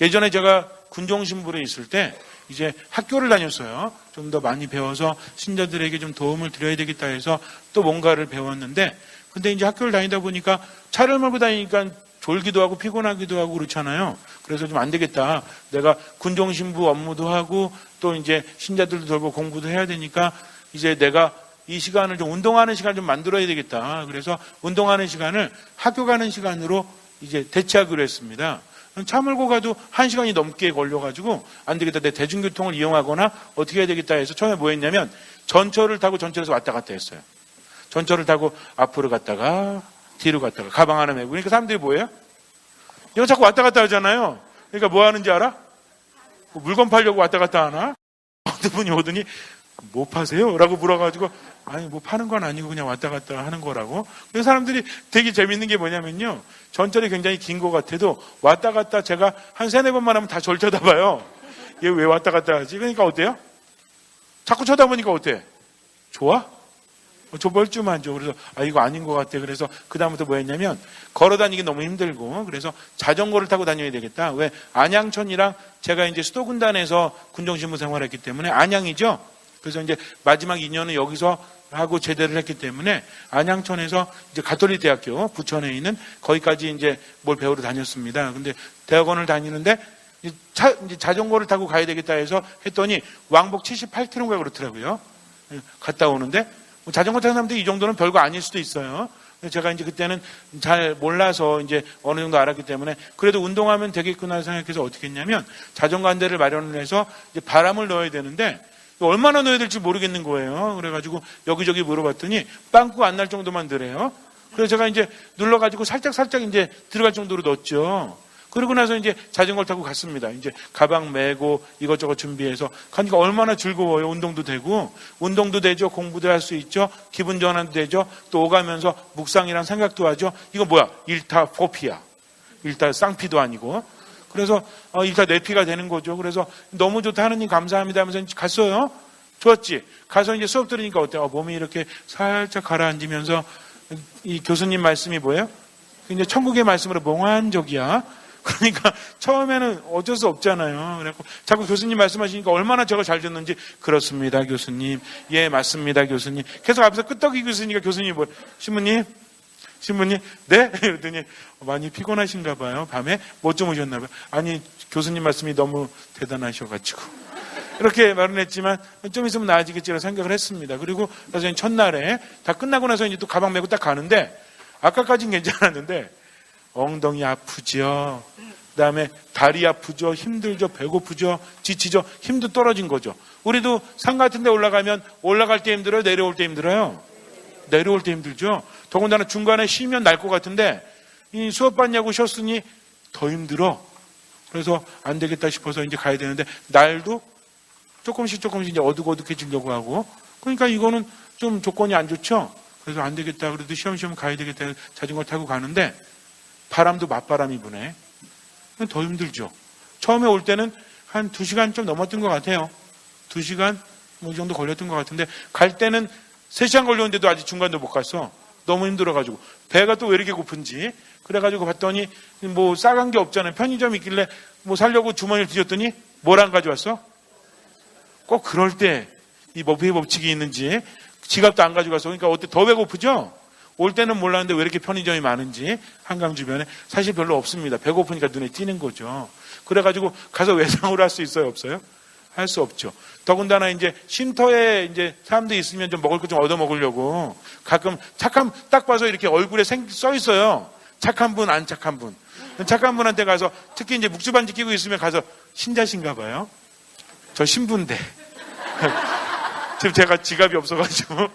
예전에 제가 군종신부로 있을 때 이제 학교를 다녔어요. 좀 더 많이 배워서 신자들에게 좀 도움을 드려야 되겠다 해서 또 뭔가를 배웠는데 근데 이제 학교를 다니다 보니까 차를 몰고 다니니까 졸기도 하고 피곤하기도 하고 그렇잖아요. 그래서 좀 안 되겠다. 내가 군종신부 업무도 하고 또 이제 신자들도 돌고 공부도 해야 되니까 이제 내가 이 시간을 좀 운동하는 시간을 좀 만들어야 되겠다. 그래서 운동하는 시간을 학교 가는 시간으로 이제 대체하기로 했습니다. 차 몰고 가도 한 시간이 넘게 걸려가지고 안 되겠다. 내 대중교통을 이용하거나 어떻게 해야 되겠다 해서 처음에 뭐 했냐면 전철을 타고 전철에서 왔다 갔다 했어요. 전철을 타고 앞으로 갔다가 뒤로 갔다가 가방 하나 메고 그러니까 사람들이 뭐예요? 이거 자꾸 왔다 갔다 하잖아요. 그러니까 뭐 하는지 알아? 뭐 물건 팔려고 왔다 갔다 하나? 어떤 분이 오더니 뭐 파세요? 라고 물어가지고 아니 뭐 파는 건 아니고 그냥 왔다 갔다 하는 거라고. 그래서 사람들이 되게 재밌는 게 뭐냐면요. 전철이 굉장히 긴 것 같아도 왔다 갔다 제가 한 세네 번만 하면 다 절 쳐다봐요. 얘 왜 왔다 갔다 하지? 그러니까 어때요? 자꾸 쳐다보니까 어때? 좋아? 저 멀쩡하죠. 그래서 아 이거 아닌 것 같아. 그래서 그 다음부터 뭐 했냐면 걸어 다니기 너무 힘들고 그래서 자전거를 타고 다녀야 되겠다. 왜 안양천이랑 제가 이제 수도군단에서 군정신부 생활했기 때문에 안양이죠. 그래서 이제 마지막 2년은 여기서 하고 제대를 했기 때문에 안양천에서 이제 가톨릭 대학교 부천에 있는 거기까지 이제 뭘 배우러 다녔습니다. 근데 대학원을 다니는데 차, 이제 자전거를 타고 가야 되겠다 해서 했더니 왕복 78km가 그렇더라고요. 예, 갔다 오는데 뭐 자전거 타는 사람들이 이 정도는 별거 아닐 수도 있어요. 제가 이제 그때는 잘 몰라서 이제 어느 정도 알았기 때문에 그래도 운동하면 되겠구나 생각해서 어떻게 했냐면 자전거 한 대를 마련을 해서 이제 바람을 넣어야 되는데 얼마나 넣어야 될지 모르겠는 거예요. 그래가지고 여기저기 물어봤더니 빵꾸 안날 정도만 넣으래요. 그래서 제가 이제 눌러가지고 살짝 살짝 이제 들어갈 정도로 넣었죠. 그러고 나서 이제 자전거를 타고 갔습니다. 이제 가방 메고 이것저것 준비해서 가니까 얼마나 즐거워요. 운동도 되고 운동도 되죠. 공부도 할 수 있죠. 기분 전환도 되죠. 또 오가면서 묵상이랑 생각도 하죠. 이거 뭐야? 일타 포피야. 일타 쌍피도 아니고. 그래서 어, 일타 뇌피가 되는 거죠. 그래서 너무 좋다 하느님 감사합니다 하면서 갔어요. 좋았지. 가서 이제 수업 들으니까 어때요? 어, 몸이 이렇게 살짝 가라앉으면서 이 교수님 말씀이 뭐예요? 이제 천국의 말씀으로 몽환적이야. 그러니까 처음에는 어쩔 수 없잖아요. 그래갖고 자꾸 교수님 말씀하시니까 얼마나 저걸 잘 듣는지 그렇습니다, 교수님. 예, 맞습니다, 교수님. 계속 앞에서 끄떡이고 있으니까 교수님이 뭐 신부님, 신부님, 네? 이러더니 많이 피곤하신가 봐요. 밤에 못 주무셨나 봐요. 아니 교수님 말씀이 너무 대단하셔가지고 이렇게 말은 했지만 좀 있으면 나아지겠지라고 생각을 했습니다. 그리고 나중에 첫날에 다 끝나고 나서 이제 또 가방 메고 딱 가는데 아까까진 괜찮았는데 엉덩이 아프죠. 그 다음에 다리 아프죠. 힘들죠. 배고프죠. 지치죠. 힘도 떨어진 거죠. 우리도 산 같은 데 올라가면 올라갈 때 힘들어요. 내려올 때 힘들어요. 내려올 때 힘들죠. 더군다나 중간에 쉬면 날 것 같은데 이 수업 받냐고 쉬었으니 더 힘들어. 그래서 안 되겠다 싶어서 이제 가야 되는데 날도 조금씩 조금씩 이제 어둑어둑해지려고 하고 그러니까 이거는 좀 조건이 안 좋죠. 그래서 안 되겠다. 그래도 시험시험 가야 되겠다. 자전거 타고 가는데 바람도 맞바람이 부네. 더 힘들죠. 처음에 올 때는 한두 시간 좀 넘었던 것 같아요. 두 시간 뭐이 정도 걸렸던 것 같은데 갈 때는 세 시간 걸렸는데도 아직 중간도 못 갔어. 너무 힘들어가지고 배가 또 왜 이렇게 고픈지 그래가지고 봤더니 뭐 싸간 게 없잖아요. 편의점 있길래 뭐 살려고 주머니를 뒤졌더니 뭘 안 가져왔어? 꼭 그럴 때 이 머피의 법칙이 있는지 지갑도 안 가져가서 그러니까 어때 더 배고프죠? 올 때는 몰랐는데 왜 이렇게 편의점이 많은지 한강 주변에 사실 별로 없습니다. 배고프니까 눈에 띄는 거죠. 그래가지고 가서 외상으로 할 수 있어요, 없어요? 할 수 없죠. 더군다나 이제 쉼터에 이제 사람들이 있으면 좀 먹을 거 좀 얻어 먹으려고 가끔 착한 딱 봐서 이렇게 얼굴에 생, 써 있어요. 착한 분, 안 착한 분. 착한 분한테 가서 특히 이제 묵주반지 끼고 있으면 가서 신자신가 봐요. 저 신부인데. 지금 제가 지갑이 없어가지고.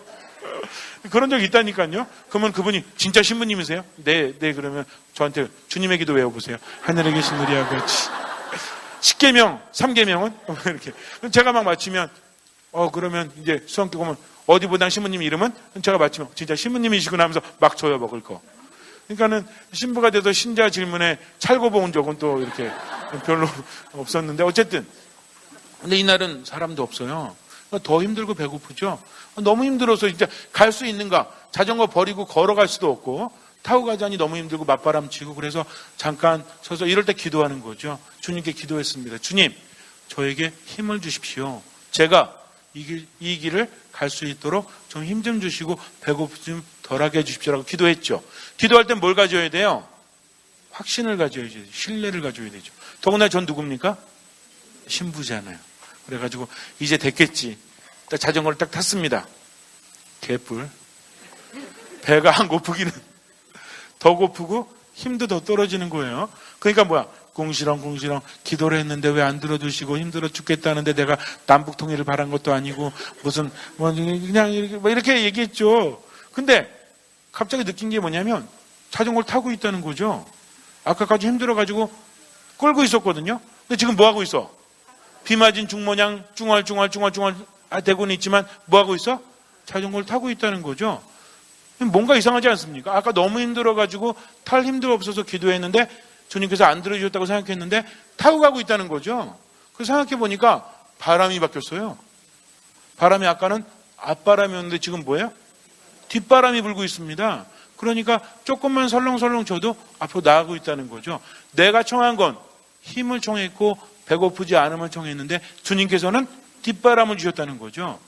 그런 적이 있다니까요. 그러면 그분이 진짜 신부님이세요? 네, 네, 그러면 저한테 주님의 기도 외워보세요. 하늘에 계신 우리 아버지. 10개명, 3개명은? 이렇게. 제가 막 맞히면, 어, 그러면 이제 수험기 오면 어디 보당 신부님 이름은? 제가 맞히면 진짜 신부님이시구나 하면서 막 줘요, 먹을 거. 그러니까는 신부가 돼서 신자 질문에 찰고 본 적은 또 이렇게 별로 없었는데 어쨌든. 근데 이날은 사람도 없어요. 더 힘들고 배고프죠. 너무 힘들어서 진짜 갈 수 있는가? 자전거 버리고 걸어갈 수도 없고 타고 가자니 너무 힘들고 맞바람 치고 그래서 잠깐 서서 이럴 때 기도하는 거죠. 주님께 기도했습니다. 주님, 저에게 힘을 주십시오. 제가 이, 길, 이 길을 갈 수 있도록 좀 힘좀 주시고 배고픔 좀 덜하게 해주십시오라고 기도했죠. 기도할 땐 뭘 가져야 돼요? 확신을 가져야죠. 신뢰를 가져야 되죠. 더구나 전 누굽니까? 신부잖아요. 그래가지고 이제 됐겠지. 딱 자전거를 딱 탔습니다. 개뿔. 배가 안 고프기는 더 고프고 힘도 더 떨어지는 거예요. 그러니까 뭐야? 궁시렁궁시렁 기도를 했는데 왜 안 들어주시고 힘들어 죽겠다는데 내가 남북 통일을 바란 것도 아니고 무슨 뭐 그냥 이렇게, 뭐 이렇게 얘기했죠. 근데 갑자기 느낀 게 뭐냐면 자전거를 타고 있다는 거죠. 아까까지 힘들어가지고 끌고 있었거든요. 근데 지금 뭐 하고 있어? 비 맞은 중모냥 쭝얼쭝얼쭝얼쭝얼 아, 되고는 있지만 뭐 하고 있어? 자전거를 타고 있다는 거죠. 뭔가 이상하지 않습니까? 아까 너무 힘들어가지고 탈 힘도 없어서 기도했는데 주님께서 안 들어주셨다고 생각했는데 타고 가고 있다는 거죠. 그래서 생각해 보니까 바람이 바뀌었어요. 바람이 아까는 앞바람이었는데 지금 뭐예요? 뒷바람이 불고 있습니다. 그러니까 조금만 설렁설렁 쳐도 앞으로 나가고 있다는 거죠. 내가 청한 건 힘을 청했고 배고프지 않음을 청했는데 주님께서는 뒷바람을 주셨다는 거죠.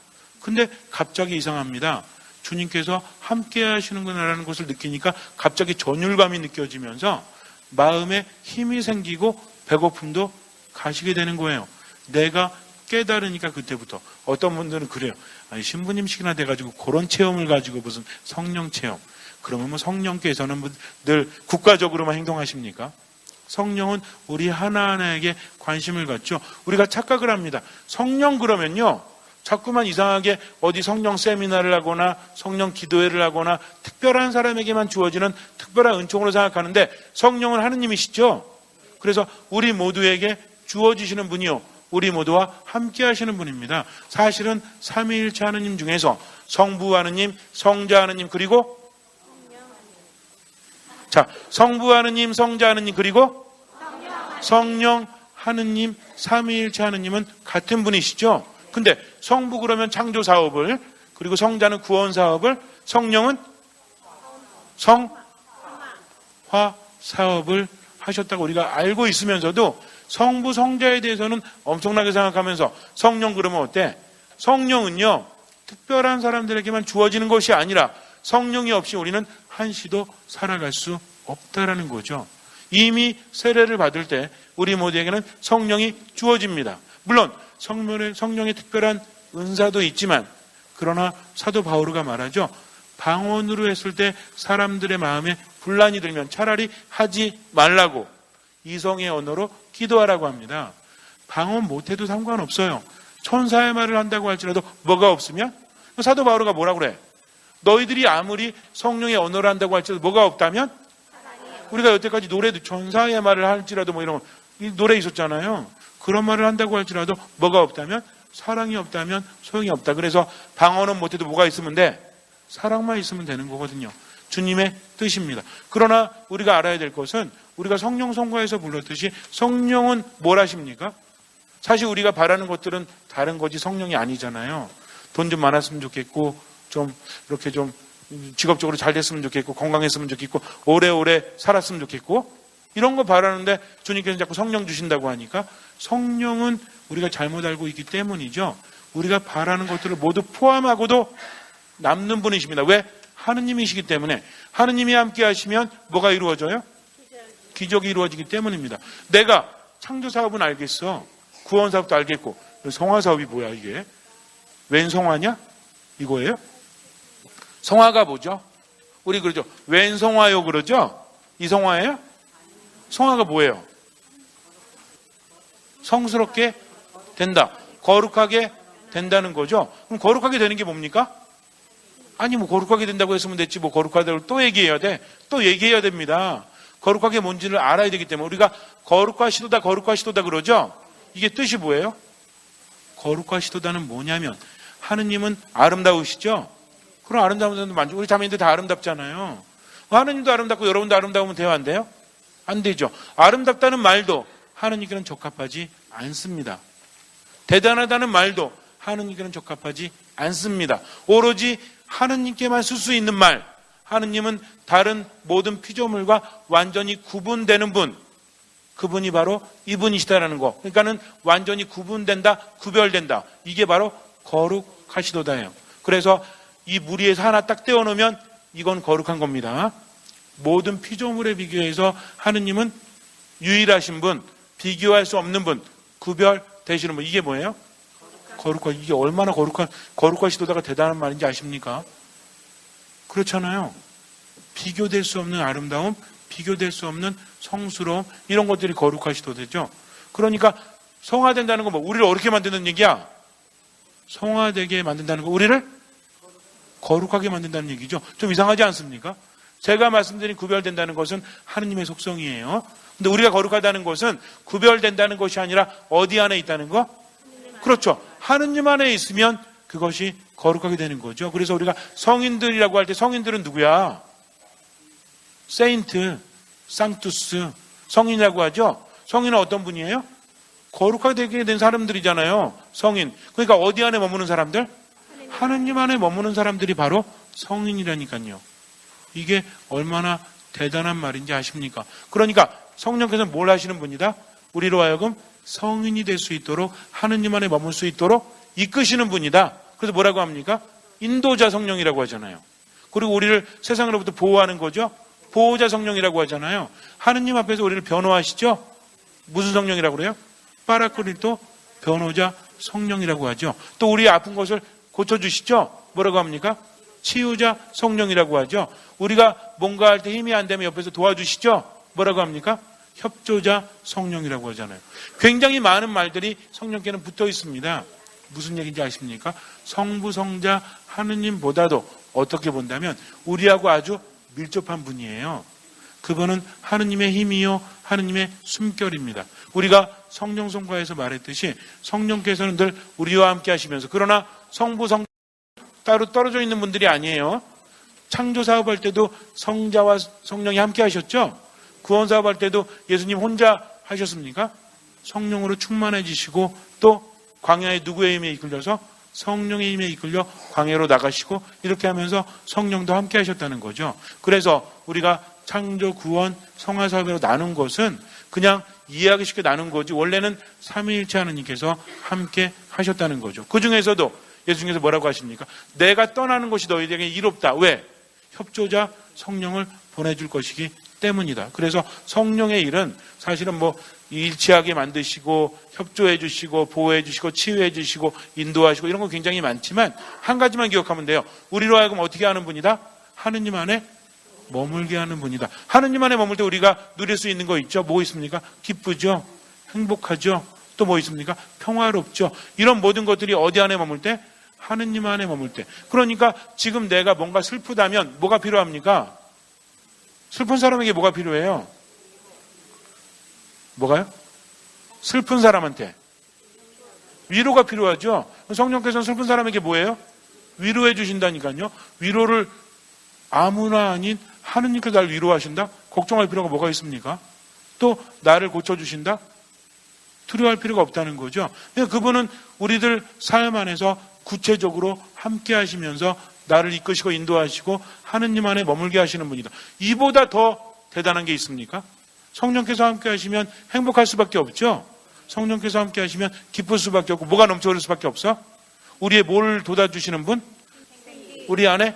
근데 갑자기 이상합니다. 주님께서 함께 하시는구나라는 것을 느끼니까 갑자기 전율감이 느껴지면서 마음에 힘이 생기고 배고픔도 가시게 되는 거예요. 내가 깨달으니까 그때부터 어떤 분들은 그래요. 아니 신부님식이나 돼가지고 그런 체험을 가지고 무슨 성령 체험. 그러면 뭐 성령께서는 뭐늘 국가적으로만 행동하십니까? 성령은 우리 하나하나에게 관심을 갖죠. 우리가 착각을 합니다. 성령 그러면요. 자꾸만 이상하게 어디 성령 세미나를 하거나 성령 기도회를 하거나 특별한 사람에게만 주어지는 특별한 은총으로 생각하는데 성령은 하느님이시죠. 그래서 우리 모두에게 주어지시는 분이요. 우리 모두와 함께 하시는 분입니다. 사실은 삼위일체 하느님 중에서 성부 하느님, 성자 하느님 그리고 자, 성부 하느님, 성자 하느님 그리고 성령 하느님, 삼위일체 하느님은 같은 분이시죠. 근데 성부 그러면 창조 사업을 그리고 성자는 구원 사업을 성령은 성화 사업을 하셨다고 우리가 알고 있으면서도 성부 성자에 대해서는 엄청나게 생각하면서 성령 그러면 어때? 성령은요 특별한 사람들에게만 주어지는 것이 아니라 성령이 없이 우리는 한시도 살아갈 수 없다라는 거죠. 이미 세례를 받을 때 우리 모두에게는 성령이 주어집니다. 물론 성령의, 성령의 특별한 은사도 있지만 그러나 사도 바오르가 말하죠. 방언으로 했을 때 사람들의 마음에 분란이 들면 차라리 하지 말라고 이성의 언어로 기도하라고 합니다. 방언 못해도 상관없어요. 천사의 말을 한다고 할지라도 뭐가 없으면 사도 바오르가 뭐라 그래? 너희들이 아무리 성령의 언어를 한다고 할지라도 뭐가 없다면 우리가 여태까지 노래도 천사의 말을 할지라도 뭐 이런 이 노래 있었잖아요. 그런 말을 한다고 할지라도 뭐가 없다면 사랑이 없다면 소용이 없다. 그래서 방언은 못해도 뭐가 있으면 돼? 사랑만 있으면 되는 거거든요. 주님의 뜻입니다. 그러나 우리가 알아야 될 것은 우리가 성령 성과에서 불렀듯이 성령은 뭘 하십니까? 사실 우리가 바라는 것들은 다른 거지 성령이 아니잖아요. 돈 좀 많았으면 좋겠고 좀 이렇게 좀 직업적으로 잘 됐으면 좋겠고 건강했으면 좋겠고 오래오래 살았으면 좋겠고 이런 거 바라는데 주님께서 자꾸 성령 주신다고 하니까 성령은 우리가 잘못 알고 있기 때문이죠. 우리가 바라는 것들을 모두 포함하고도 남는 분이십니다. 왜? 하느님이시기 때문에 하느님이 함께 하시면 뭐가 이루어져요? 기적이 이루어지기 때문입니다. 내가 창조 사업은 알겠어. 구원 사업도 알겠고 성화 사업이 뭐야 이게? 웬 성화냐? 이거예요? 성화가 뭐죠? 우리 그러죠. 웬 성화요 그러죠? 이 성화예요? 성화가 뭐예요? 성스럽게 된다. 거룩하게 된다는 거죠. 그럼 거룩하게 되는 게 뭡니까? 아니 뭐 거룩하게 된다고 했으면 됐지 뭐 거룩하다고 또 얘기해야 돼. 또 얘기해야 됩니다. 거룩하게 뭔지를 알아야 되기 때문에 우리가 거룩하시도다 거룩하시도다 그러죠. 이게 뜻이 뭐예요? 거룩하시도다는 뭐냐면 하느님은 아름다우시죠. 그럼 아름다운 사람도 많죠. 우리 자매님들 다 아름답잖아요. 하느님도 아름답고 여러분도 아름다우면 돼요 안 돼요? 안 되죠. 아름답다는 말도 하느님께는 적합하지 않습니다. 대단하다는 말도 하느님께는 적합하지 않습니다. 오로지 하느님께만 쓸 수 있는 말, 하느님은 다른 모든 피조물과 완전히 구분되는 분, 그분이 바로 이분이시다라는 거. 그러니까는 완전히 구분된다, 구별된다. 이게 바로 거룩하시도다예요. 그래서 이 무리에서 하나 딱 떼어놓으면 이건 거룩한 겁니다. 모든 피조물에 비교해서 하느님은 유일하신 분, 비교할 수 없는 분, 구별 되시는 분. 이게 뭐예요? 거룩하, 이게 얼마나 거룩한, 거룩하시도다가 대단한 말인지 아십니까? 그렇잖아요. 비교될 수 없는 아름다움, 비교될 수 없는 성스러움, 이런 것들이 거룩하시도되죠. 그러니까 성화된다는 건 뭐, 우리를 어렵게 만드는 얘기야? 성화되게 만든다는 거, 우리를 거룩하게 만든다는 얘기죠. 좀 이상하지 않습니까? 제가 말씀드린 구별된다는 것은 하느님의 속성이에요. 근데 우리가 거룩하다는 것은 구별된다는 것이 아니라 어디 안에 있다는 거? 그렇죠. 하느님 안에 있으면 그것이 거룩하게 되는 거죠. 그래서 우리가 성인들이라고 할 때 성인들은 누구야? 세인트, 상투스, 성인이라고 하죠. 성인은 어떤 분이에요? 거룩하게 되게 된 사람들이잖아요. 성인. 그러니까 어디 안에 머무는 사람들? 하느님 안에 머무는 사람들이 바로 성인이라니까요. 이게 얼마나 대단한 말인지 아십니까? 그러니까 성령께서는 뭘 하시는 분이다? 우리로 하여금 성인이 될 수 있도록 하느님 안에 머물 수 있도록 이끄시는 분이다. 그래서 뭐라고 합니까? 인도자 성령이라고 하잖아요. 그리고 우리를 세상으로부터 보호하는 거죠. 보호자 성령이라고 하잖아요. 하느님 앞에서 우리를 변호하시죠. 무슨 성령이라고 그래요? 파라크리토 변호자 성령이라고 하죠. 또 우리 아픈 것을 고쳐주시죠. 뭐라고 합니까? 치유자 성령이라고 하죠. 우리가 뭔가 할 때 힘이 안 되면 옆에서 도와주시죠. 뭐라고 합니까? 협조자 성령이라고 하잖아요. 굉장히 많은 말들이 성령께는 붙어 있습니다. 무슨 얘기인지 아십니까? 성부, 성자, 하느님보다도 어떻게 본다면 우리하고 아주 밀접한 분이에요. 그분은 하느님의 힘이요, 하느님의 숨결입니다. 우리가 성령 성과에서 말했듯이 성령께서는 늘 우리와 함께 하시면서 그러나 성부, 성 따로 떨어져 있는 분들이 아니에요. 창조 사업할 때도 성자와 성령이 함께 하셨죠? 구원 사업할 때도 예수님 혼자 하셨습니까? 성령으로 충만해지시고 또 광야에 누구의 힘에 이끌려서 성령의 힘에 이끌려 광야로 나가시고 이렇게 하면서 성령도 함께 하셨다는 거죠. 그래서 우리가 창조, 구원, 성화 사업으로 나눈 것은 그냥 이해하기 쉽게 나눈 거지 원래는 삼위일체 하느님께서 함께 하셨다는 거죠. 그 중에서도 예수님께서 뭐라고 하십니까? 내가 떠나는 것이 너희에게 이롭다. 왜? 협조자 성령을 보내줄 것이기 때문이다. 그래서 성령의 일은 사실은 뭐 일치하게 만드시고 협조해 주시고 보호해 주시고 치유해 주시고 인도하시고 이런 거 굉장히 많지만 한 가지만 기억하면 돼요. 우리로 하여금 어떻게 하는 분이다? 하느님 안에 머물게 하는 분이다. 하느님 안에 머물 때 우리가 누릴 수 있는 거 있죠? 뭐 있습니까? 기쁘죠? 행복하죠? 또 뭐 있습니까? 평화롭죠? 이런 모든 것들이 어디 안에 머물 때? 하느님 안에 머물 때. 그러니까 지금 내가 뭔가 슬프다면 뭐가 필요합니까? 슬픈 사람에게 뭐가 필요해요? 뭐가요? 슬픈 사람한테 위로가 필요하죠. 성령께서는 슬픈 사람에게 뭐예요? 위로해 주신다니까요. 위로를 아무나 아닌 하느님께서 날 위로하신다? 걱정할 필요가 뭐가 있습니까? 또 나를 고쳐주신다? 두려워할 필요가 없다는 거죠. 그분은 우리들 삶 안에서 구체적으로 함께 하시면서 나를 이끄시고 인도하시고 하느님 안에 머물게 하시는 분이다. 이보다 더 대단한 게 있습니까? 성령께서 함께 하시면 행복할 수밖에 없죠. 성령께서 함께 하시면 기쁠 수밖에 없고 뭐가 넘쳐흐를 수밖에 없어? 우리의 뭘 돋아주시는 분? 우리 안에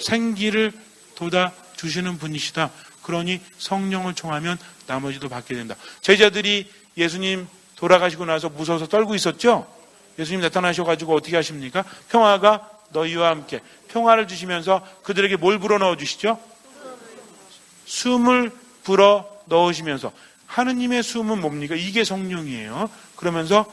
생기를 돋아주시는 분이시다. 그러니 성령을 총하면 나머지도 받게 된다. 제자들이 예수님 돌아가시고 나서 무서워서 떨고 있었죠? 예수님 나타나셔가지고 어떻게 하십니까? 평화가 너희와 함께 평화를 주시면서 그들에게 뭘 불어 넣어 주시죠? 숨을 불어 넣으시면서 하느님의 숨은 뭡니까? 이게 성령이에요. 그러면서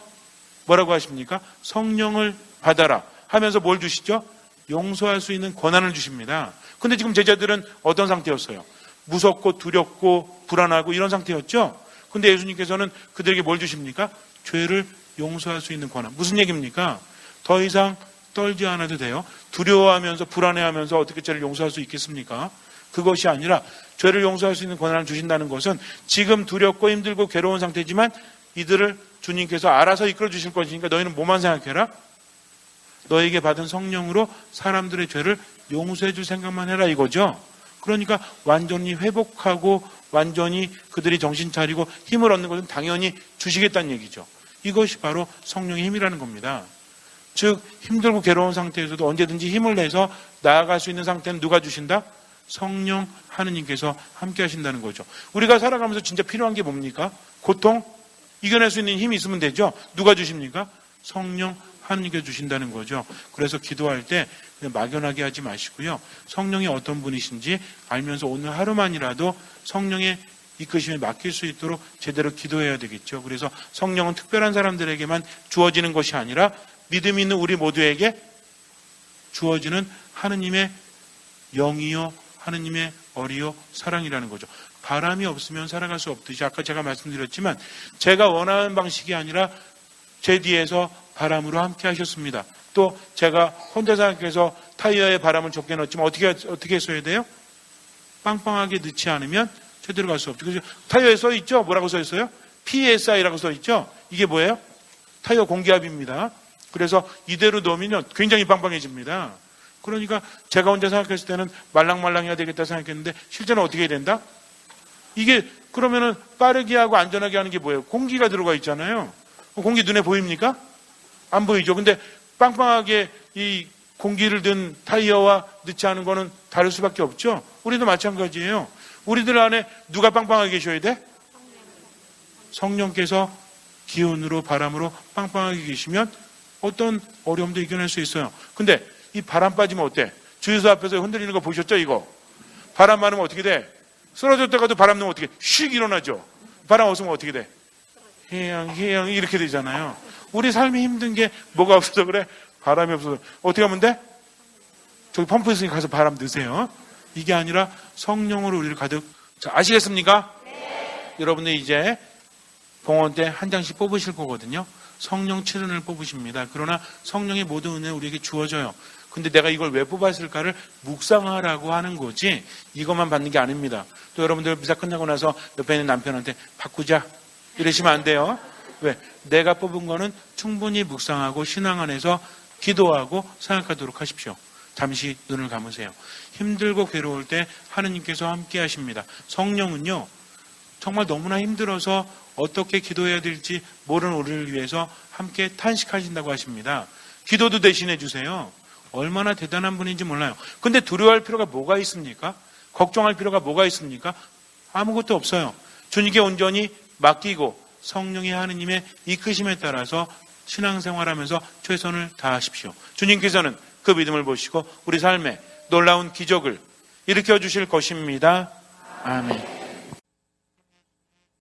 뭐라고 하십니까? 성령을 받아라 하면서 뭘 주시죠? 용서할 수 있는 권한을 주십니다. 근데 지금 제자들은 어떤 상태였어요? 무섭고 두렵고 불안하고 이런 상태였죠? 근데 예수님께서는 그들에게 뭘 주십니까? 죄를 용서할 수 있는 권한. 무슨 얘기입니까? 더 이상 떨지 않아도 돼요. 두려워하면서 불안해하면서 어떻게 죄를 용서할 수 있겠습니까? 그것이 아니라 죄를 용서할 수 있는 권한을 주신다는 것은 지금 두렵고 힘들고 괴로운 상태지만 이들을 주님께서 알아서 이끌어 주실 것이니까 너희는 뭐만 생각해라? 너에게 받은 성령으로 사람들의 죄를 용서해 줄 생각만 해라 이거죠. 그러니까 완전히 회복하고 완전히 그들이 정신 차리고 힘을 얻는 것은 당연히 주시겠다는 얘기죠. 이것이 바로 성령의 힘이라는 겁니다. 즉 힘들고 괴로운 상태에서도 언제든지 힘을 내서 나아갈 수 있는 상태는 누가 주신다? 성령 하느님께서 함께 하신다는 거죠. 우리가 살아가면서 진짜 필요한 게 뭡니까? 고통 이겨낼 수 있는 힘이 있으면 되죠. 누가 주십니까? 성령 하느님께서 주신다는 거죠. 그래서 기도할 때 막연하게 하지 마시고요. 성령이 어떤 분이신지 알면서 오늘 하루만이라도 성령의 이끄심에 맡길 수 있도록 제대로 기도해야 되겠죠. 그래서 성령은 특별한 사람들에게만 주어지는 것이 아니라 믿음 있는 우리 모두에게 주어지는 하느님의 영이요 하느님의 어리요 사랑이라는 거죠. 바람이 없으면 살아갈 수 없듯이 아까 제가 말씀드렸지만 제가 원하는 방식이 아니라 제 뒤에서 바람으로 함께 하셨습니다. 또 제가 혼자 생각해서 타이어에 바람을 적게 넣었지만 어떻게 어떻게 했어야 돼요? 빵빵하게 넣지 않으면 제대로 갈 수 없죠. 그래서 타이어에 써 있죠. 뭐라고 써 있어요? PSI라고 써 있죠. 이게 뭐예요? 타이어 공기압입니다. 그래서 이대로 넣으면 굉장히 빵빵해집니다. 그러니까 제가 혼자 생각했을 때는 말랑말랑해야 되겠다 생각했는데 실제는 어떻게 해야 된다? 이게 그러면은 빠르게 하고 안전하게 하는 게 뭐예요? 공기가 들어가 있잖아요. 공기 눈에 보입니까? 안 보이죠. 근데 빵빵하게 이 공기를 든 타이어와 넣지 않은 거는 다를 수밖에 없죠. 우리도 마찬가지예요. 우리들 안에 누가 빵빵하게 계셔야 돼? 성령께서 기운으로 바람으로 빵빵하게 계시면 어떤 어려움도 이겨낼 수 있어요. 근데 이 바람 빠지면 어때? 주유소 앞에서 흔들리는 거 보셨죠? 이거 바람 많으면 어떻게 돼? 쓰러졌다가도 바람 넣으면 어떻게? 슉 일어나죠. 바람 없으면 어떻게 돼? 해양 해양 이렇게 되잖아요. 우리 삶이 힘든 게 뭐가 없어서 그래? 바람이 없어서 어떻게 하면 돼? 저기 펌프 있으니까 가서 바람 넣으세요. 이게 아니라 성령으로 우리를 가득 자, 아시겠습니까? 여러분들 이제 봉헌 때 한 장씩 뽑으실 거거든요. 성령 칠은을 뽑으십니다. 그러나 성령의 모든 은혜 우리에게 주어져요. 근데 내가 이걸 왜 뽑았을까를 묵상하라고 하는 거지 이것만 받는 게 아닙니다. 또 여러분들 미사 끝나고 나서 옆에 있는 남편한테 바꾸자 이러시면 안 돼요. 왜? 내가 뽑은 거는 충분히 묵상하고 신앙 안에서 기도하고 생각하도록 하십시오. 잠시 눈을 감으세요. 힘들고 괴로울 때 하느님께서 함께 하십니다. 성령은요, 정말 너무나 힘들어서 어떻게 기도해야 될지 모르는 우리를 위해서 함께 탄식하신다고 하십니다. 기도도 대신해 주세요. 얼마나 대단한 분인지 몰라요. 근데 두려워할 필요가 뭐가 있습니까? 걱정할 필요가 뭐가 있습니까? 아무것도 없어요. 주님께 온전히 맡기고 성령의 하느님의 이끄심에 따라서 신앙생활하면서 최선을 다하십시오. 주님께서는 그 믿음을 보시고 우리 삶에 놀라운 기적을 일으켜 주실 것입니다. 아멘.